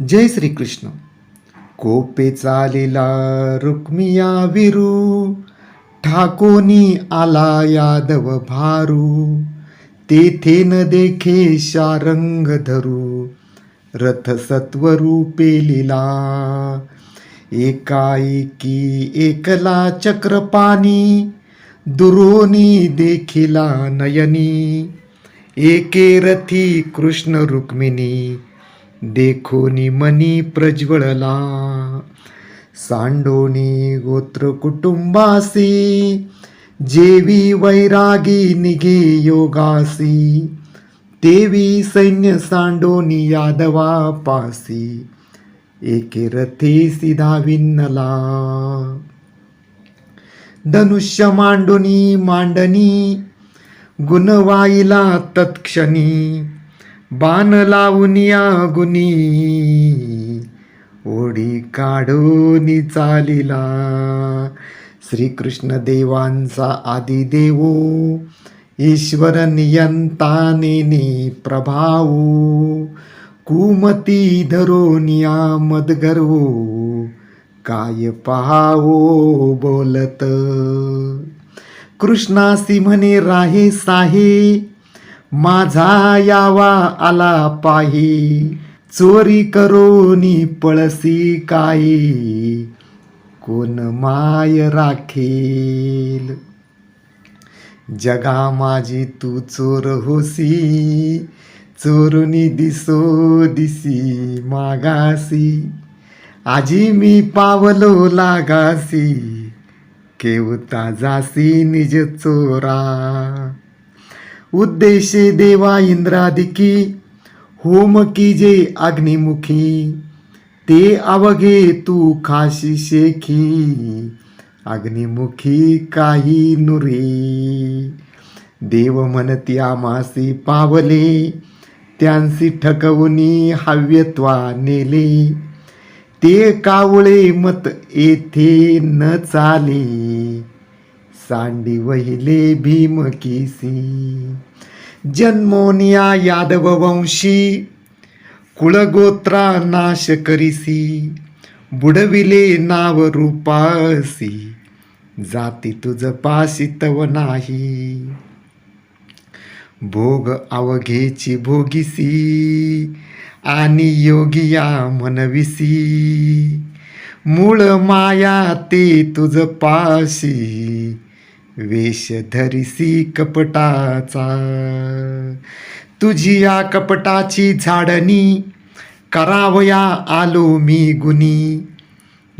जय श्रीकृष्ण. कोपे चालेला रुक्मिया विरू ठाकोनी आला यादव भारू तेथे न देखे शारंग धरू रथ सत्वरूपे लिला. एकाएकी एकला चक्रपाणी दुरोनी देखिला नयनी. एके रथी कृष्ण रुक्मिणी देखोनी मनी प्रज्वळला सांडोनी गोत्र कुटुंबासी जेवी वैरागी निघे योगासी तेवी सैन्य सांडोनी यादवा पासी एके रथे सिधा विन्नला. धनुष्य मांडोनी मांडणी गुणवाईला तत्क्षणी बाण लावूनिया गुनी ओढी काढून चालिला. श्रीकृष्ण देवांचा आदिदेवो ईश्वर नियंतानेने प्रभाव. कुमती धरोनिया मदगर्वो काय पहावो बोलत. कृष्णासी म्हणे राहे साहे माझा यावा आला पाही चोरी करोनी पळसी काही कोण माय राखेल? जगा माझी तू चोर होसी. चोरुनी दिसो दिसी मागासी. आजी मी पावलो लागासी. केवता जासी निज चोरा. उद्देशे देवा इंद्रादिकी होम की जे अग्निमुखी ते अवघे तू खाशी शेखी अग्निमुखी काही नुरे देव म्हणती आमासी पावले त्यांसी ठकवणी हव्यत्वा नेले ते कावळे मत येथे न चाले सांडी वहिले भीमकीसी. जन्मोनिया यादव वंशी कुळगोत्रा नाश करिसी. बुडविले नाव रूपासी. जाती तुझ पाशी तव नाही. भोग अवघेची भोगिसी. आणि योगिया मनविसी. मूळ माया ते तुझ पाशी. वेश धरिसी कपटाचा. तुझी या कपटाची झाडणी करावया आलो मी गुनी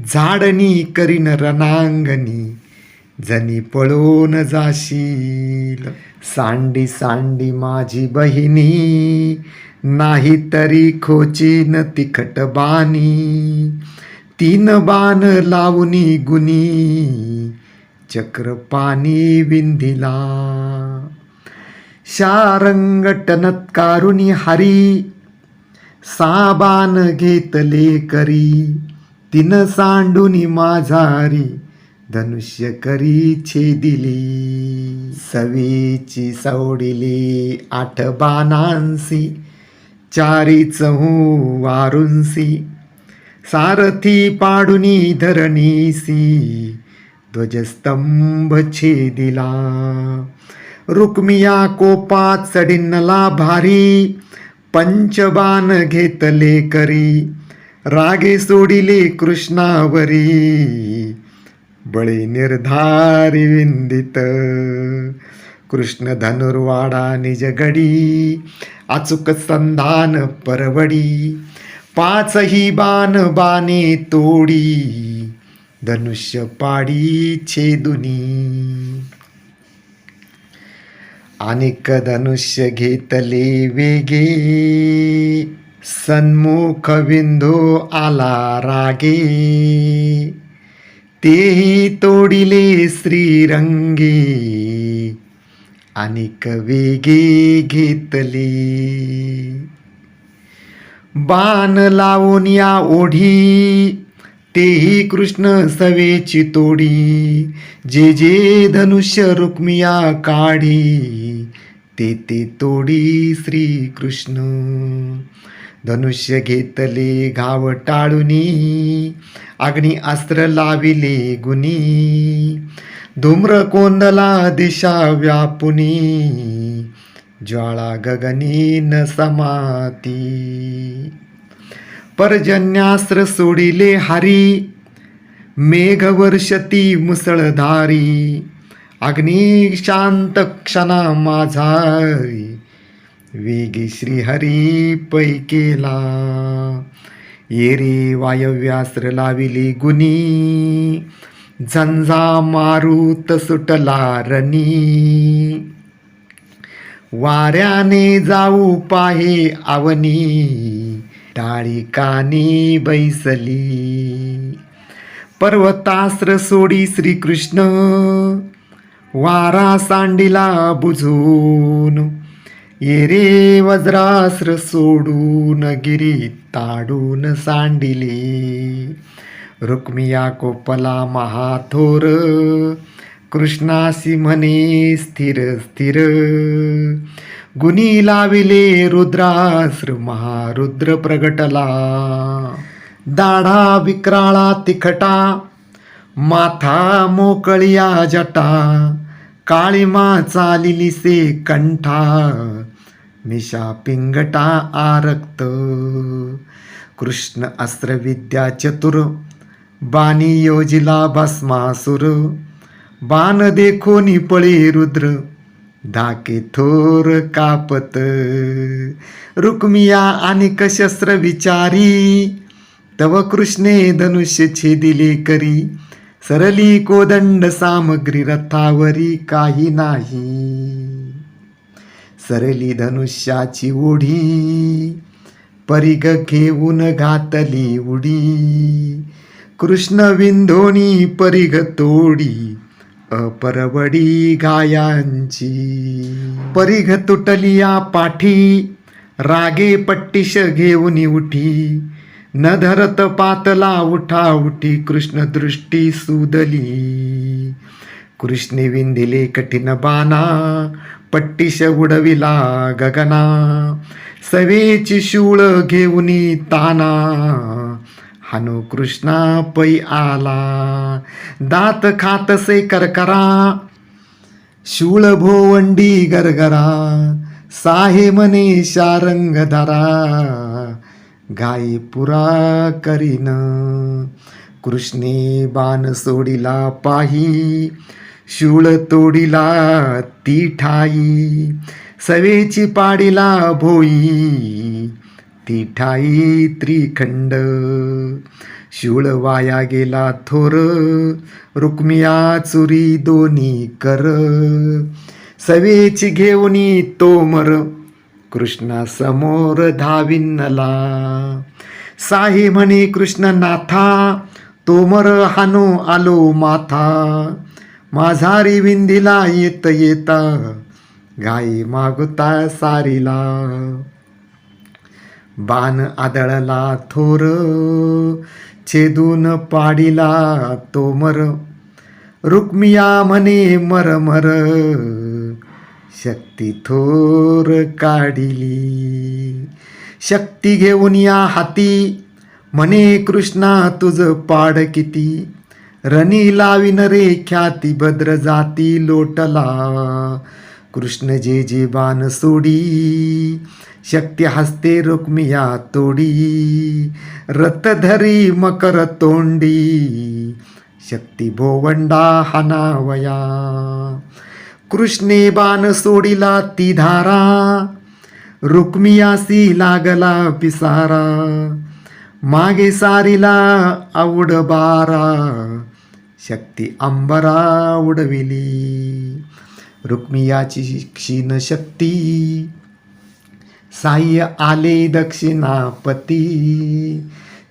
झाडणी करीन रणांगणी जनी पळून जाशील. सांडी सांडी माझी बहिणी नाही तरी खोचीन तिखट बाणी. तीन बाण लावणी गुनी चक्र पाणी विंधिला. शारंग टनत कारुणी हरी साबान घेतले करी तिन सांडुनी माझारी धनुष्य करी छेदिली. सवीची सवडिली आठ बाणांसी चारी चहू वारुंसी सारथी पाडुनी धरणीसी ध्वजस्तंभ छेदिला रुक्मिया कोपात चढिन्नला भारी पंचबाण घेतले करी. रागे सोडिले कृष्णावरी बळी निर्धारी विंदित. कृष्ण धनुर्वाडा निजगडी अचूक संधान परवडी. पाचही बाण बाणे तोडी धनुष्य पाडी छेदुनी अनेक धनुष्य घेतले वेगे. सन्मुख बिंदू आला रागे. तेही तोडिले श्रीरंगे. अनेक वेगे घेतले. बाण लावून या ओढी. तेही कृष्ण सवेची तोडी. जे जे धनुष्य रुक्मिया काढी ते ते तोडी श्रीकृष्ण. धनुष्य घेतले घाव टाळुनी अग्नी अस्त्र लाविले गुनी. धूम्र कोंदला दिशा व्यापुनी ज्वाळा गगनी न समाती. पर्जन्यास्त्र सोडिले हारी मेघवर्षती मुसळधारी अग्नी शांत क्षणा माझारी वेगी श्रीहरी पै केला येरे वायव्यास्त्र लाविली गुनी झंझा मारुत सुटला रनी वाऱ्याने जाऊ पाहे आवनी टाळी कानी बैसली. पर्वतास्त्र सोडी श्रीकृष्ण वारा सांडिला बुजून ये रे वज्रास्त्र सोडून गिरी ताडून सांडिले. रुक्मिया कोपला महाथोर कृष्णासी म्हणे स्थिर स्थिर. गुणी लाविले रुद्रास्त्र महारुद्र प्रगटला. दाढा विक्राळा तिखटा माथा मोकळिया जटा काळीमा चालिली से कंठा निशा पिंगटा आरक्त. कृष्ण अस्त्रविद्या चतुर बाणी योजिला भस्मासुर बाण देखो पळे रुद्र धाके थोर कापत. रुक्मिया आणि कशस्त्र विचारी. तव कृष्णे धनुष्य छेदिले करी. सरली कोदंड सामग्री रथावरी काही नाही. सरली धनुष्याची ओढी. परिग घेऊन घातली उडी. कृष्ण विंधोनी परिघ तोडी. अपरवडी गायांची. परिघ तुटलिया पाठी रागे पट्टीश घेऊन उठी. न धरत पातला उठा उठी कृष्ण दृष्टी सुदली. कृष्णे विंधिले कठीण बाना पट्टीश उडविला गगना. सवेची शूळ घेऊनी ताना. हानो कृष्णा पै आला। दात खातसे करकरा। शूळ भोवंडी गरगरा। साहे मने शारंग धरा। गाई पुरा करीन। कृष्णे बाण सोडिला पाही। शूळ तोडिला ती ठाई। सवेची पाडिला भोई। ती ठाई त्रिखंड. शूळ वाया गेला थोर रुक्मिया चुरी दोन्ही कर. सवेची घेऊनी तोमर कृष्णा समोर धाविनला. साही म्हणे कृष्ण नाथा तोमर हानो आलो माथा. माझारी विंधीला येत येता गाई मागुता सारीला. बाण आदळला थोर छेदून पाडिला तोमर रुक्मिया म्हणे मर मर शक्ती थोर काढिली. शक्ती घेऊन या हाती म्हणे कृष्णा तुझ पाड किती. रणी लाविन रे ख्याती भद्र जाती लोटला. कृष्ण जे जे बाण सोडी शक्ती हस्ते रुक्मिया तोडी रतधरी मकर तोंडी शक्ती भोवंडा हनावया कृष्णे बाण सोडिला ती धारा रुक्मियासी लागला पिसारा मागे सारीला आवड बारा शक्ती अंबरा उडविली रुक्मियाची क्षीण शक्ती साह्य आले दक्षिणापती.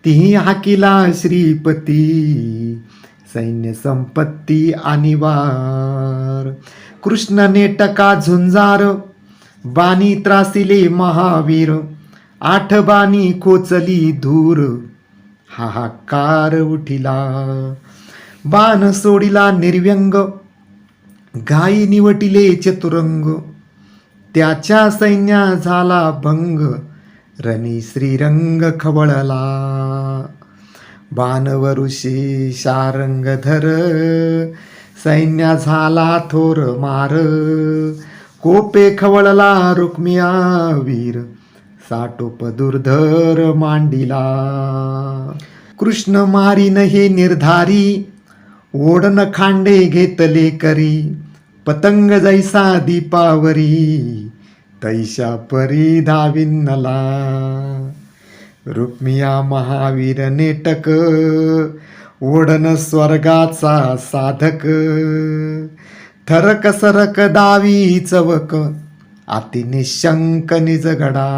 ती हाकिला श्रीपती. सैन्य संपत्ती अनिवार. कृष्णने टका झुंजार बाणी त्रासिले महावीर. आठ बाणी खोचली धूर हाहाकार उठिला. बाण सोडिला निर्व्यंग गायी निवटिले चतुरंग. त्याच्या सैन्या झाला भंग. रणी श्रीरंग खवळला. बाणवरुषी शारंगधर. सैन्या झाला थोर मार. कोपे खवळला रुक्मिया वीर. साटोप दुर्धर मांडिला. कृष्ण मारीन हे निर्धारी. ओढन खांडे घेतले करी. पतंग जैसा दीपावरी तैशा परी धाविन्नला। रुक्मिया महावीर नेटक ओढन स्वर्गाचा साधक। थरक सरक दावी चवक अति निशंक निजगडा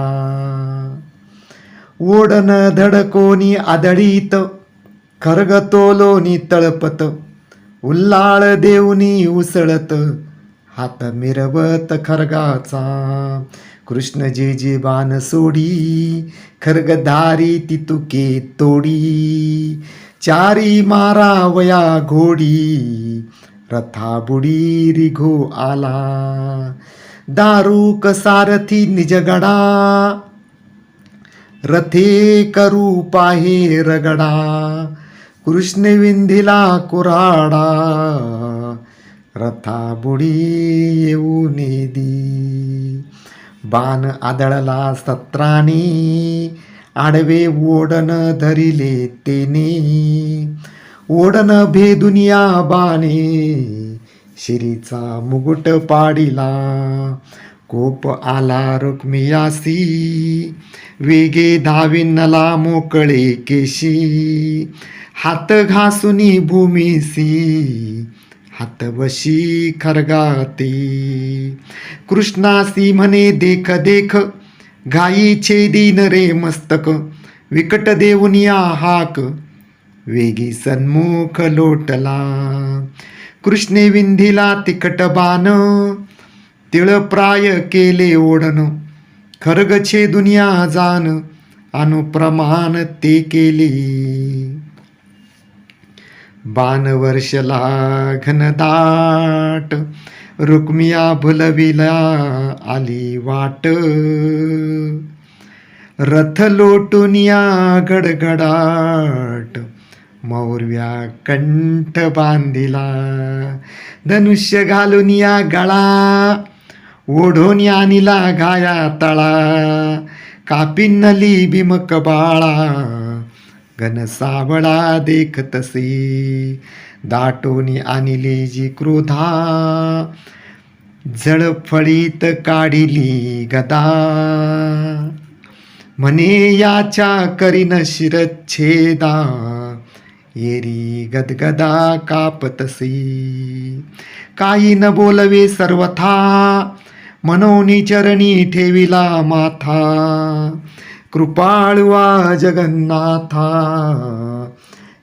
ओढन धडकोनी आदळीत खरगतोलोनी तळपत। उल्लाळ देवनी उसळत हात मिरवत खरगाचा. कृष्ण जे जे बाण सोडी खरगधारी तितुके तोडी. चारी मारा वया घोडी रथा बुडी रिघो आला. दारूक सारथी निजगडा रथे करू पाहे रगडा. कृष्ण विंधिला कुराडा रथा बुडी येऊ नेदी बाण आदळला सत्राने आडवे ओढण धरिले तेने. ओढन भेदुनिया बाणे शिरीचा मुकुट पाडिला. कोप आला रुक्मियासी वेगे धाविनला मोकळे केशी. हात घासुनी भूमीसी हात वशी खरगाते. कृष्णासी म्हणे देख देख घाई छेदीन रे मस्तक विकट देऊनिया हाक वेगी सन्मुख लोटला. कृष्णे विंधीला तिकट बाण तिळप्राय केले ओढण खरगछे दुनिया जान अनुप्रमाण ते केले. बाण घनदाट रुक्मिया भुलविला आली वाट. रथ लोटुनिया गडगडाट मौर्व्या कंठ बांधिला. धनुष्य घालून या गळा ओढून आणिला घाया तळा कापिन्नली भीमक बाळा. घनसावळा देख तसे दाटोनी आणिली जी क्रोधा. झळफळीत काढिली गदा. म्हणे याच्या करीन शिरच्छेदा. येरी गदगदा कापतसी. काही न बोलवे सर्वथा. मनोनी चरणी ठेविला माथा. कृपाळवा जगन्नाथा.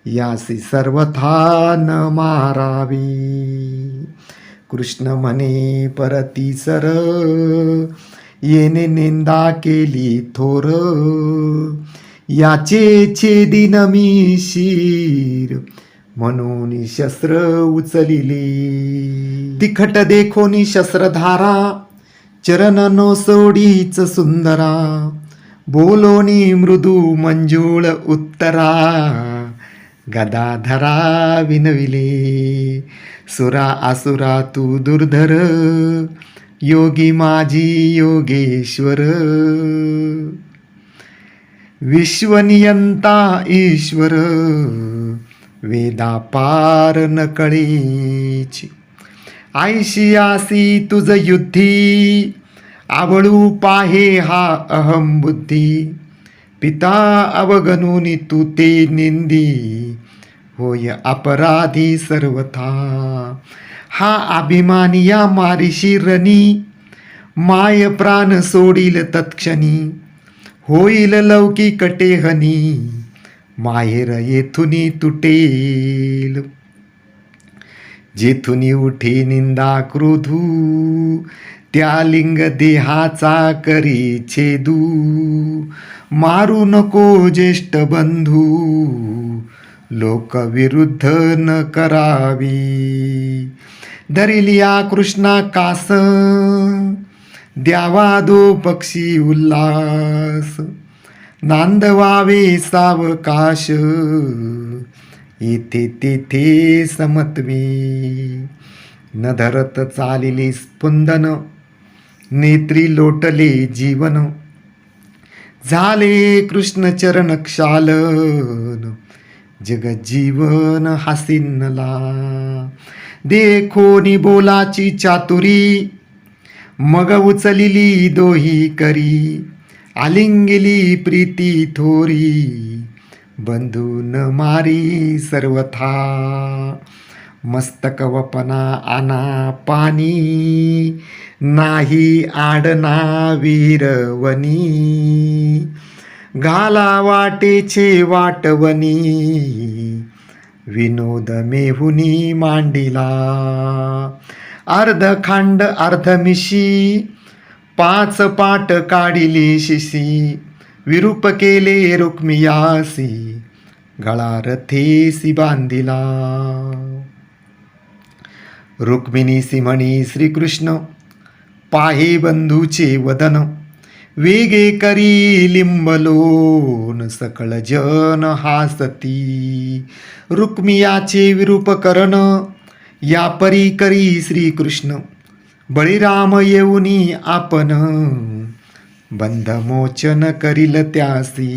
यासी सर्वथा न मारावी. कृष्ण म्हणे परती सर येणे निंदा केली थोर. याचे छेदिन मी शीर म्हणून शस्त्र उचलिले. तिखट देखोनी शस्त्रधारा चरण नो सोडीच सुंदरा बोलोनी मृदू मंजूळ उत्तरा. गदाधरा विनविले सुरा आसुरा तू दुर्धर योगी माझी योगेश्वर. विश्वनियंता ईश्वर वेदा पार न कळीची आयशी आसी तुझ युद्धी. आवळू पाहे हा अहम बुद्धी. पिता अवगणूनी तू ते निंदी. होय अपराधी सर्वथा. हा अभिमानी या मारिशी रणी. माय प्राण सोडील तत्क्षणी. होईल लौकी कटेहनी माहेर येथुनी तुटेल. जेथुनी उठी निंदा क्रोधू त्या लिंग देहाचा करी छेदू मारू नको ज्येष्ठ बंधू लोक विरुद्ध न करावी. धरिलिया कृष्णा कास द्यावा दो पक्षी उल्हास. नांदवावे सावकाश येथे तेथे समत्वी. न धरत चालिली स्पंदन नेत्री लोटले जीवन. झाले कृष्णचरण क्षालन जगजीवन हासिनला. देखोनी बोलाची चातुरी मग उचलिली दोही करी. आलिंगिली प्रीती थोरी बंधून मारी सर्वथा. मस्तक वपना आना पाणी नाही आडना वीरवनी. घाला वाटेचे वाटवनी. विनोद मेहुनी मांडिला. अर्ध खांड अर्ध मिशी पाच पाट काढिली शिशी. विरूप केले रुक्मियासी गळा रथेसी बांधिला रुक्मिणीसी म्हणी श्रीकृष्ण पाहे बंधूचे वदन वेगे करी लिंबलोन सकळ जन हासती रुक्मियाचे विरूप करण या परी करी श्रीकृष्ण बळीराम येऊनी आपण बंधमोचन करील त्यासी.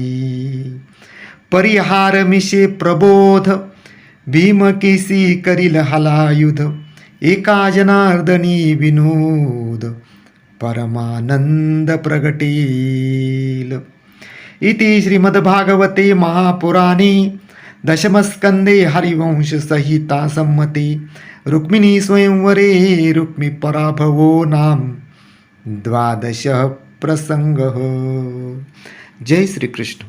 परिहार मिशे प्रबोध भीमकेसी करील हलायुध एका जनार्दनी विनोद परमानंद प्रगटील. इति श्रीमद्भागवते महापुराणे दशमस्कंदे हरिवंश संहिता संमते। रुक्मिणी स्वयंवरे रुक्मी पराभवो नाम। द्वादश प्रसंग जय श्रीकृष्ण